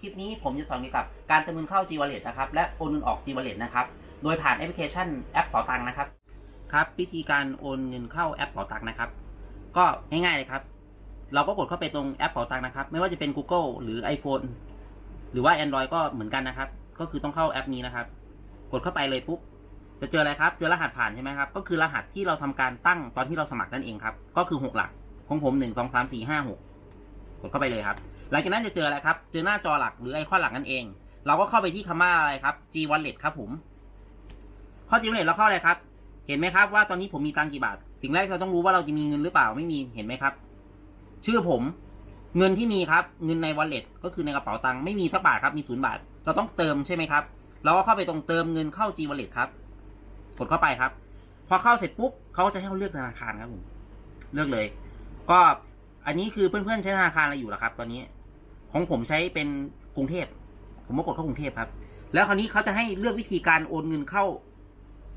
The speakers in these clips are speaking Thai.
คลิปนี้ผมจะสอนเกี่ยวกับการเติมเงินเข้า G Wallet นะครับ และโอนเงินออก G Wallet นะครับ โดยผ่านแอปพลิเคชันแอปเป๋าตังค์นะครับ ครับวิธีการโอนเงินเข้าแอปเป๋าตังค์นะครับ ก็ง่ายๆเลยครับ เราก็กดเข้าไปตรงแอปเป๋าตังค์นะครับ ไม่ว่าจะเป็น Google หรือ iPhone หรือว่า Android ก็เหมือนกันนะครับ ก็คือต้องเข้าแอปนี้นะครับ กดเข้าไปเลยปุ๊บ จะเจออะไรครับ เจอรหัสผ่านใช่ไหมครับ ก็คือรหัสที่เราทำการตั้งตอนที่เราสมัครนั่นเองครับ ก็คือหกหลัก ของผมหนึ่งสองสามสี่ห้าหกกดเข้าไปเลยครับ หลังจากนั้นจะเจออะไรครับ เจอหน้าจอหลักหรือไอคอนหลักนั่นเอง เราก็เข้าไปที่คำว่าอะไรครับ G Wallet ครับผมเข้า G Wallet เราเข้าอะไรครับ เห็นไหมครับว่าตอนนี้ผมมีตังกี่บาท สิ่งแรกเราต้องรู้ว่าเราจะมีเงินหรือเปล่าไม่มีเห็นไหมครับ ชื่อผมเงินที่มีครับเงินใน wallet ก็คือในกระเป๋าตังค์ไม่มีสักบาทครับมีศูนย์บาท เราต้องเติมใช่ไหมครับ เราก็เข้าไปตรงเติมเงินเข้า G Wallet ครับ กดเข้าไปครับ พอเข้าเสร็จปุ๊บเขาก็จะให้เราเลือกธนาคารครับผมเลือกเลย ก็อันนี้คือเพื่อนๆใช้ธนาคารอะไรอยู่ล่ะครับ ตอนนี้ ของผมใช้เป็นกรุงเทพ ผมก็กดเข้ากรุงเทพครับ แล้วคราวนี้เขาจะให้เลือกวิธีการโอนเงินเข้า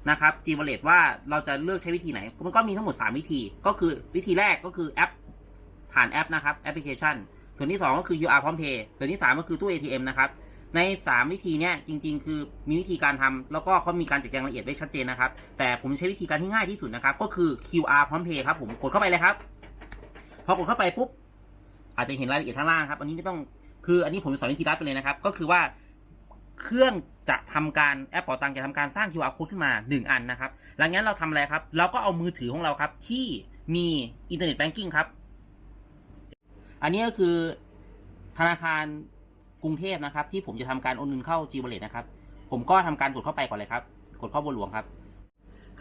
นะครับ G Wallet ว่าเราจะเลือกใช้วิธีไหน มันก็มีทั้งหมด 3 วิธี ก็คือวิธีแรกก็คือแอป ผ่านแอปนะครับแอปพลิเคชัน ส่วนที่ 2 ก็คือ QR พร้อมเพย์ส่วนที่ 3 ก็คือตู้ ATM นะครับใน 3 วิธีเนี้ยจริง ๆ คือมีวิธีการทำแล้วก็เขามีการจัดแจงละเอียดไว้ชัดเจนนะครับ แต่ผมใช้วิธีการที่ง่ายที่สุดนะครับ ก็คือ QR พร้อมเพย์ครับผมกดเข้าไปเลยครับ พอกดเข้าไปปุ๊บ อาจจะเห็นรายละเอียดข้างล่างครับ อันนี้ไม่ต้องคืออันนี้ผมสอนวิธีรัดไปเลยนะครับ ก็คือว่าเครื่องจะทำการแอปเป๋าตังค์จะทำการสร้าง QR code ขึ้นมา 1 อันนะครับ หลังจากนั้นเราทำอะไรครับ เราก็เอามือถือของเราครับ ที่มีอินเทอร์เน็ตแบงกิ้งครับ อันนี้ก็คือธนาคารกรุงเทพนะครับ ที่ผมจะทำการโอนเงินเข้า G Wallet นะครับ ผมก็ทำการกดเข้าไปก่อนเลยครับ กดเข้าบัวหลวงครับ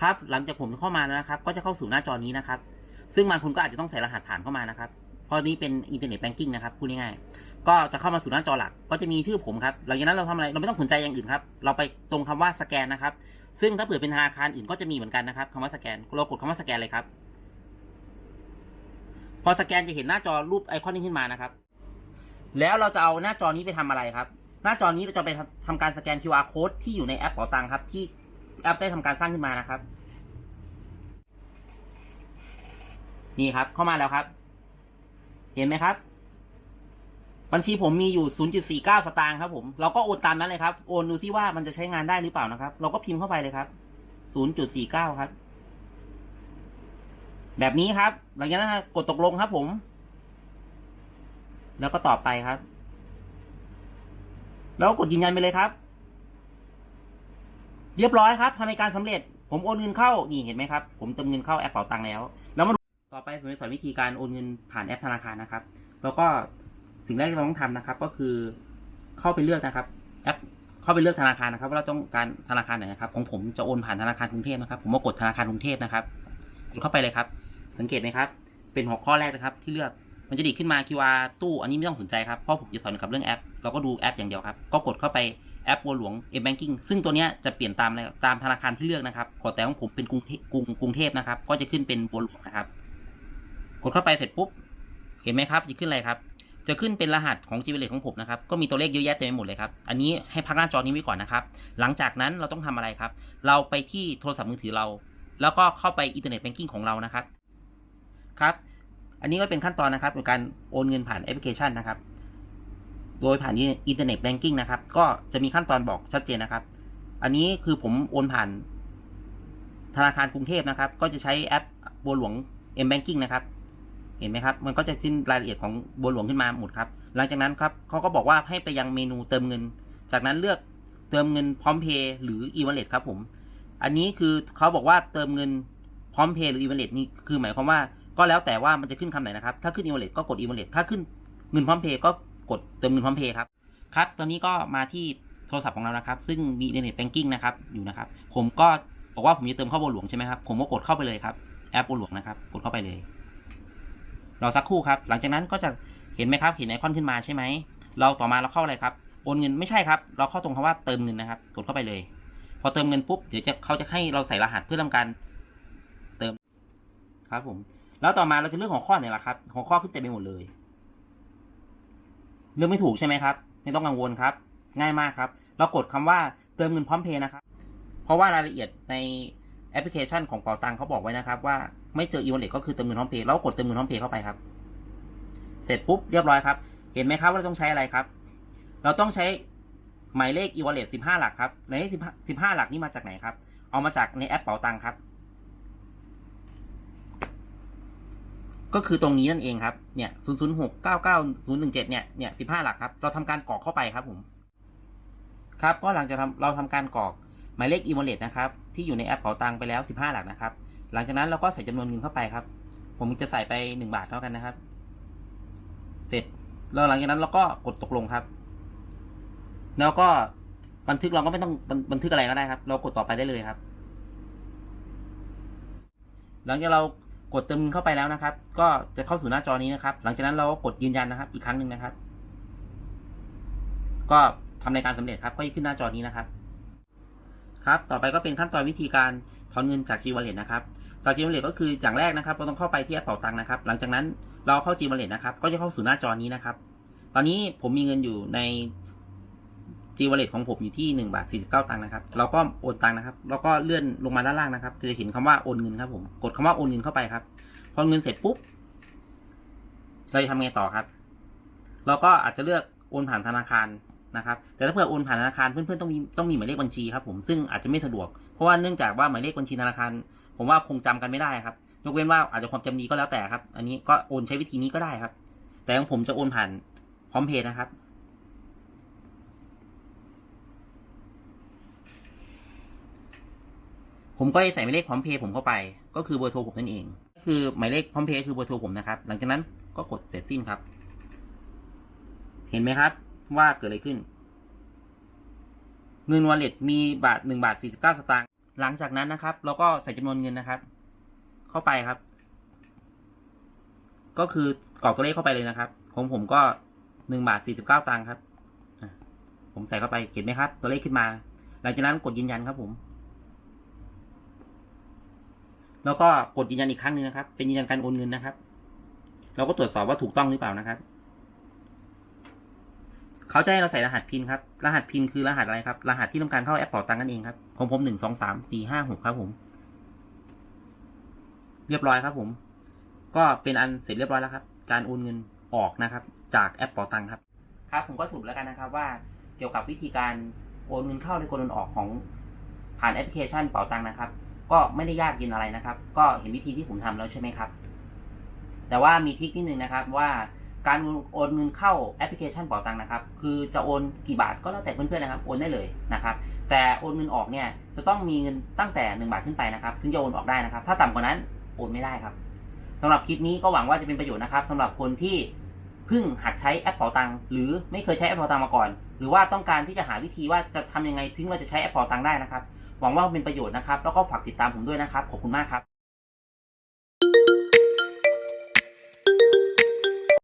ครับ หลังจากผมเข้ามาแล้วนะครับ ก็จะเข้าสู่หน้าจอนี้นะครับ ซึ่งบางคนก็อาจจะต้องใส่รหัสผ่านเข้ามานะครับ เพราะนี้เป็นอินเทอร์เน็ตแบงกิ้งนะครับพูดง่ายๆก็จะเข้ามาสู่หน้าจอหลัก ก็จะมีชื่อผมครับหลังจากนั้นเราทำอะไรเราไม่ต้องสนใจอย่างอื่นครับ เราไปตรงคำว่าสแกนนะครับ ซึ่งถ้าเผื่อเป็นธนาคารอื่นก็จะมีเหมือนกันนะครับคำว่าสแกนเรากดคำว่าสแกนเลยครับ พอสแกนจะเห็นหน้าจอรูปไอคอนนี้ขึ้นมานะครับ แล้วเราจะเอาหน้าจอนี้ไปทำอะไรครับ หน้าจอนี้เราจะไปทำการสแกน QR code ที่อยู่ในแอปเป๋าตังค์ครับ ที่แอปได้ทำการสร้างขึ้นมานะครับ นี่ครับเข้ามาแล้วครับ เห็นไหมครับ บัญชีผมมีอยู่ 0.49 สตางค์ครับผม เราก็โอนตามนั้นเลยครับ โอนดูซิว่ามันจะใช้งานได้หรือเปล่านะครับ เราก็พิมพ์เข้าไปเลยครับ 0.49 ครับ แบบนี้ครับ หลังจากนั้นกดตกลงครับผม แล้วก็ตอบไปครับ แล้วกดยืนยันไปเลยครับ เรียบร้อยครับทำในการสำเร็จผมโอนเงินเข้า นี่เห็นไหมครับ ผมเติมเงินเข้าแอปเป๋าตังค์แล้ว แล้วมา ต่อไปผมจะสอนวิธีการโอนเงินผ่านแอปธนาคารนะครับ แล้วก็สิ่งแรกที่เราต้องทำนะครับ ก็คือเข้าไปเลือกนะครับ แอปเข้าไปเลือกธนาคารนะครับ ว่าเราต้องการธนาคารไหนนะครับ ของผมจะโอนผ่านธนาคารกรุงเทพนะครับ ผมก็กดธนาคารกรุงเทพนะครับกดเข้าไปเลยครับ สังเกตไหมครับ เป็นหัวข้อแรกนะครับ ที่เลือกมันจะดีขึ้นมา QR ตู้ อันนี้ไม่ต้องสนใจครับเพราะผมจะสอนกับเรื่องแอป เราก็ดูแอปอย่างเดียวครับ ก็กดเข้าไปแอปบัวหลวง m banking ซึ่งตัวนี้จะเปลี่ยนตามอะไรตามธนาคารที่เลือกนะครับขอแต่ของผมเป็นกรุงกรุงกรุงเทพนะครับ ก็จะขึ้นเป็นบัวหลวงนะครับ กดเข้าไปเสร็จปุ๊บ เห็นไหมครับจะขึ้นอะไรครับ จะขึ้นเป็นรหัสของ g ี a l e t ของผมนะครับ ก็มีตัวเลขเยอะแยะเต็มไปหมดเลยครับ อันนี้ให้พักหน้าจอนี้ไว้ก่อนนะครับ หลังจากนั้นเราต้องทำอะไรครับ เราไปที่โทรศัพท์มือถือเรา แล้วก็เข้าไปอินเทอร์เน็ตแบงกิ้งของเรานะครับ ครับ อันนี้ก็เป็นขั้นตอนนะครับในการโอนเงินผ่านแอปพลิเคชันนะครับ โดยผ่านอินเทอร์เน็ตแบงกิ้งนะครับ ก็จะมีขั้นตอนบอกชัดเจนนะครับ อันนี้คือผมโอนผ่านธนาคารกรุงเทพนะครับ ก็จะใช้แอปบัวหลวง M Banking นะครับ เห็นไหมครับ มันก็จะขึ้นรายละเอียดของบัวหลวงขึ้นมาหมดครับ หลังจากนั้นครับเขาก็บอกว่าให้ไปยังเมนูเติมเงิน จากนั้นเลือกเติมเงินพร้อมเพย์หรือ e-wallet ครับผม อันนี้คือเขาบอกว่าเติมเงินพร้อมเพย์หรือ e-wallet นี่คือหมายความว่าก็แล้วแต่ว่ามันจะขึ้นคำไหนนะครับ ถ้าขึ้น e-wallet ก็กด e-wallet ถ้าขึ้นเงินพร้อมเพย์ก็กดเติมเงินพร้อมเพย์ครับ ครับ ตอนนี้ก็มาที่โทรศัพท์ของเรานะครับ ซึ่งมีเทอร์เน็ตแบงกิ้งนะครับอยู่นะครับ ผมก็บอกว่าผมจะเติมเข้าบัวหลวงใช่ไหมครับ ผมก็กดเข้าไปเลยครับ แอปบัวหลวงนะครับ กดเข้าไปเลย รอสักครู่ครับ หลังจากนั้นก็จะเห็นไหมครับ เห็นไอคอนขึ้นมาใช่ไหม เราต่อมาเราเข้าอะไรครับ โอนเงินไม่ใช่ครับ เราเข้าตรงคำว่าเติมเงินนะครับ กดเข้าไปเลย พอเติมเงินปุ๊บ เดี๋ยวจะเขาจะให้เราใส่รหัสเพื่อทำการเติมครับผม แล้วต่อมาเราจะเลือกหัวข้อไหนล่ะครับ หัวข้อขึ้นเต็มไปหมดเลย เลือกไม่ถูกใช่ไหมครับ ไม่ต้องกังวลครับ ง่ายมากครับ เรากดคำว่าเติมเงินพร้อมเพย์นะครับ เพราะว่ารายละเอียดใน แอปพลิเคชันของเป๋าตังเขาบอกไว้นะครับว่าไม่เจออีเวลเลตก็คือเติมเงินพร้อมเพย์เรากดเติมเงินพร้อมเพย์เข้าไปครับ เสร็จปุ๊บเรียบร้อยครับ เห็นไหมครับว่าเราต้องใช้อะไรครับ เราต้องใช้หมายเลข e-wallet 15หลักครับใน15 15หลักนี้มาจากไหนครับ เอามาจากในแอปเป๋าตังครับ ก็คือตรงนี้นั่นเองครับ เนี่ย006 99 017เก้าเก้าศูนย์หนึ่งเจ็ดเนี่ย เนี่ย15หลักครับ เราทำการกรอกเข้าไปครับผม ครับ ก็หลังจากทำเราทำการกรอก หมายเลข e-wallet นะครับที่อยู่ในแอปเป๋าตังไปแล้ว 15 หลักนะครับ หลังจากนั้นเราก็ใส่จำนวนเงินเข้าไปครับ ผมจะใส่ไป 1 บาทเท่ากันนะครับ เสร็จแล้วหลังจากนั้นเราก็กดตกลงครับ แล้วก็บันทึกเราก็ไม่ต้องบันทึกอะไรก็ได้ครับ เรากดต่อไปได้เลยครับ หลังจากเรากดเติมเงินเข้าไปแล้วนะครับ ก็จะเข้าสู่หน้าจอนี้นะครับ หลังจากนั้นเราก็กดยืนยันนะครับ อีกครั้งหนึ่งนะครับ ก็ทำในการสำเร็จครับ ก็จะขึ้นหน้าจอนี้นะครับ ครับ ต่อไปก็เป็นขั้นตอนวิธีการถอนเงินจาก G Wallet นะครับจาก G Wallet ก็คืออย่างแรกนะครับเราต้องเข้าไปที่แอปเป๋าตังค์นะครับ หลังจากนั้นเราเข้า G Wallet นะครับ ก็จะเข้าสู่หน้าจอนี้นะครับ ตอนนี้ผมมีเงินอยู่ใน G Wallet ของผมอยู่ที่1บาท49 ตังค์นะครับ เราก็โอนตังค์นะครับ แล้วก็เลื่อนลงมาด้านล่างนะครับ จะเห็นคำว่าโอนเงินครับผม กดคำว่าโอนเงินเข้าไปครับ พอเงินเสร็จปุ๊บ เราจะทำไงต่อครับ เราก็อาจจะเลือกโอนผ่านธนาคาร นะครับ แต่ถ้าเผื่อโอนผ่านธนาคารเพื่อนๆต้องมีต้องมีหมายเลขบัญชีครับผมซึ่งอาจจะไม่สะดวก เพราะว่าเนื่องจากว่าหมายเลขบัญชีธนาคาร ผมว่าคงจำกันไม่ได้ครับยกเว้นว่าอาจจะความจำดีก็แล้วแต่ครับ อันนี้ก็โอนใช้วิธีนี้ก็ได้ครับ แต่ของผมจะโอนผ่านพร้อมเพย์นะครับ ผมก็ใส่หมายเลขพร้อมเพย์ผมเข้าไป ก็คือเบอร์โทรผมนั่นเอง ก็คือหมายเลขพร้อมเพย์คือเบอร์โทรผมนะครับ หลังจากนั้นก็กดเสร็จสิ้นครับ เห็นไหมครับ ว่าเกิดอะไรขึ้นเงินวอลเล็ตมีบาทหนึ่งบาทสี่สิบเก้าสตางค์หลังจากนั้นนะครับ เราก็ใส่จำนวนเงินนะครับ เข้าไปครับ ก็คือกรอกตัวเลขเข้าไปเลยนะครับของผมก็หนึ่งบาทสี่สิบเก้าตังค์ครับผมใส่เข้าไปเห็นไหมครับ ตัวเลขขึ้นมา หลังจากนั้นกดยืนยันครับผม แล้วก็กดยืนยันอีกครั้งหนึ่งนะครับ เป็นยืนยันการโอนเงินนะครับ เราก็ตรวจสอบว่าถูกต้องหรือเปล่านะครับ เขาจะให้เราใส่รหัสพินครับ รหัสพินคือรหัสอะไรครับ รหัสที่ต้องการเข้าแอปเป่าตังค์นั่นเองครับของผมหนึ่งสองสามสี่ห้าหกครับผม เรียบร้อยครับผม ก็เป็นอันเสร็จเรียบร้อยแล้วครับ การโอนเงินออกนะครับ จากแอปเป่าตังค์ครับ ครับ ผมก็สรุปแล้วกันนะครับว่าเกี่ยวกับวิธีการโอนเงินเข้าหรือโอนเงินออกของผ่านแอปพลิเคชันเป่าตังค์นะครับ ก็ไม่ได้ยากเย็นอะไรนะครับ ก็เห็นวิธีที่ผมทำแล้วใช่ไหมครับ แต่ว่ามีทิคนิดนึงนะครับว่า การโอนเงินเข้าแอปพลิเคชันเป๋าตังค์นะครับ คือจะโอนกี่บาทก็แล้วแต่เพื่อนๆนะครับ โอนได้เลยนะครับ แต่โอนเงินออกเนี่ยจะต้องมีเงินตั้งแต่ 1 บาทขึ้นไปนะครับ ถึงจะโอนออกได้นะครับ ถ้าต่ำกว่านั้นโอนไม่ได้ครับสำหรับคลิปนี้ก็หวังว่าจะเป็นประโยชน์นะครับสำหรับคนที่เพิ่งหัดใช้แอปเป๋าตังค์หรือไม่เคยใช้แอปเป๋าตังค์มาก่อน หรือว่าต้องการที่จะหาวิธีว่าจะทำยังไงถึงเราจะใช้แอปเป๋าตังค์ได้นะครับ หวังว่าเป็นประโยชน์นะครับ แล้วก็ฝากติดตามผมด้วยนะครับ ขอบคุณมากครับ